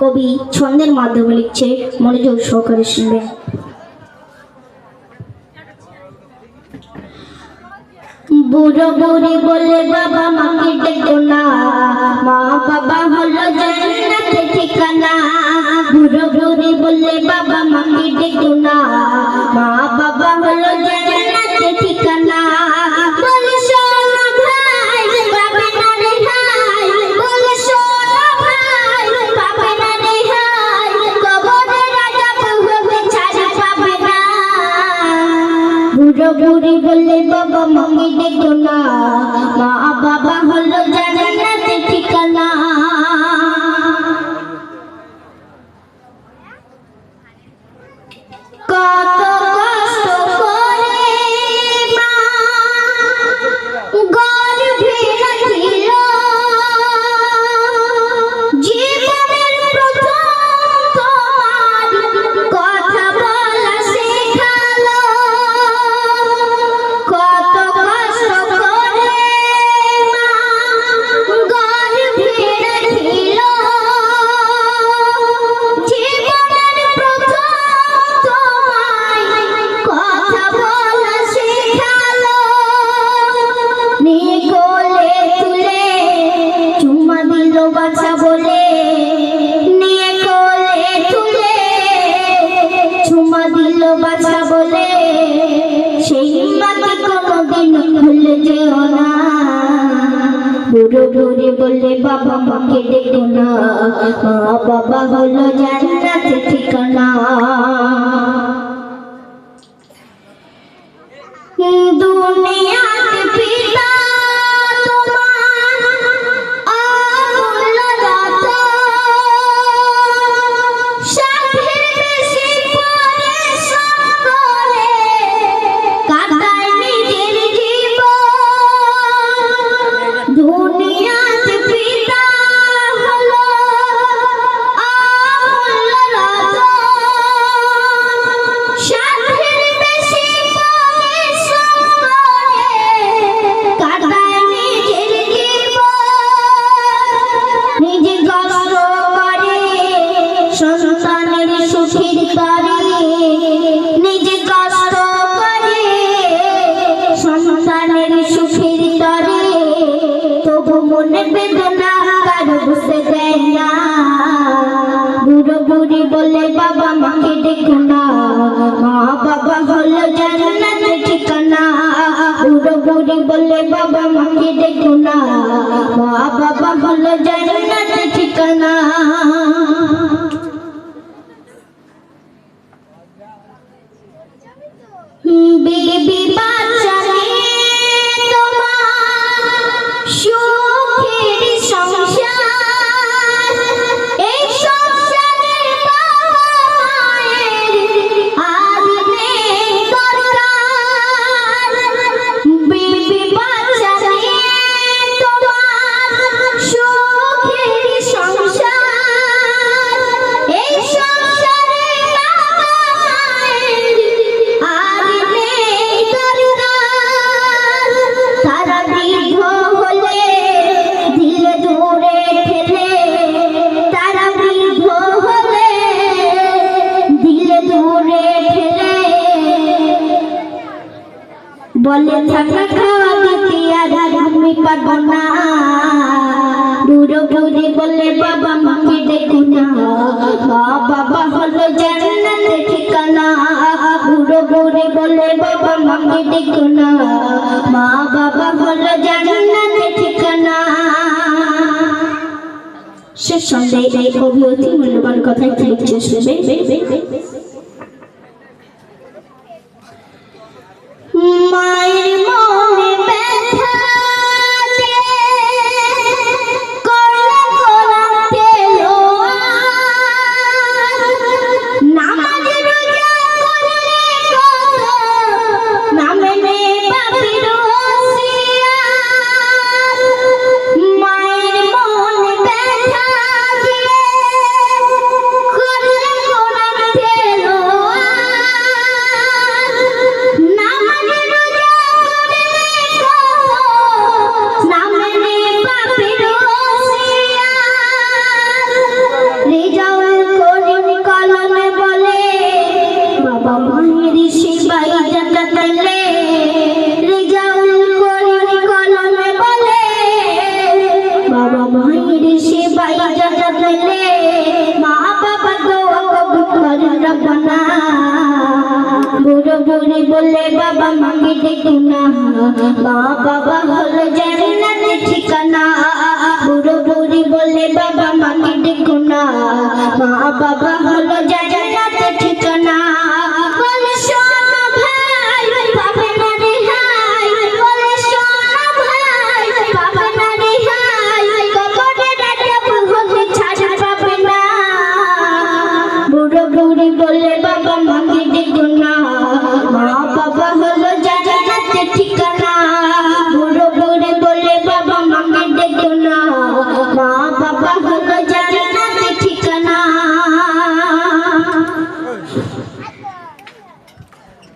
কবি ছন্দের মাধ্যমে লিখছে মনোযোগ সহকারে শুনবেন। বুড়ো বুড়ি বলে বাবা মাকে ডেকো বুড়ো বললে বাবা মামি দেখো না। মা বাবা বুড়ি বললে বাবা মাকে ডেকো না। বাবা হলো জান্নাতে ঠিকানা। দুনিয়াতে তবু মনে বেদনা কারও বুঝতে দেয় না বুড়ো বুড়ি বলে বাবা মাকে দেখো না মা বাবা হলো জান্নাতে ঠিকানা বুড়ো বুড়ি বলে বাবা মাকে দেখো না মা বাবা হলো জান্নাতে ঠিকানা বিবি বলে থাকা খাওয়া দিতে আর আমি পারব না। বুড়ো বুড়ি বলে, বাবা মাকে দেখো না। বাবা হলো জান্নাতে ঠিকানা। বুড়ো বুড়ি বলে, বাবা মাকে দেখো না। মা বাবা হলো জান্নাতে ঠিকানা। শেষ সন্ধ্যায় কবি অতি মূল্যবান কথাই লিখছে শুনবে যাব না বুড়ো বুড়ি বলে বাবা মাকে দেখো না। মা বাবা হলো জানে না ঠিকানা। বুড়ো বুড়ি বলে বাবা মাকে দেখো না। মা বাবা হলো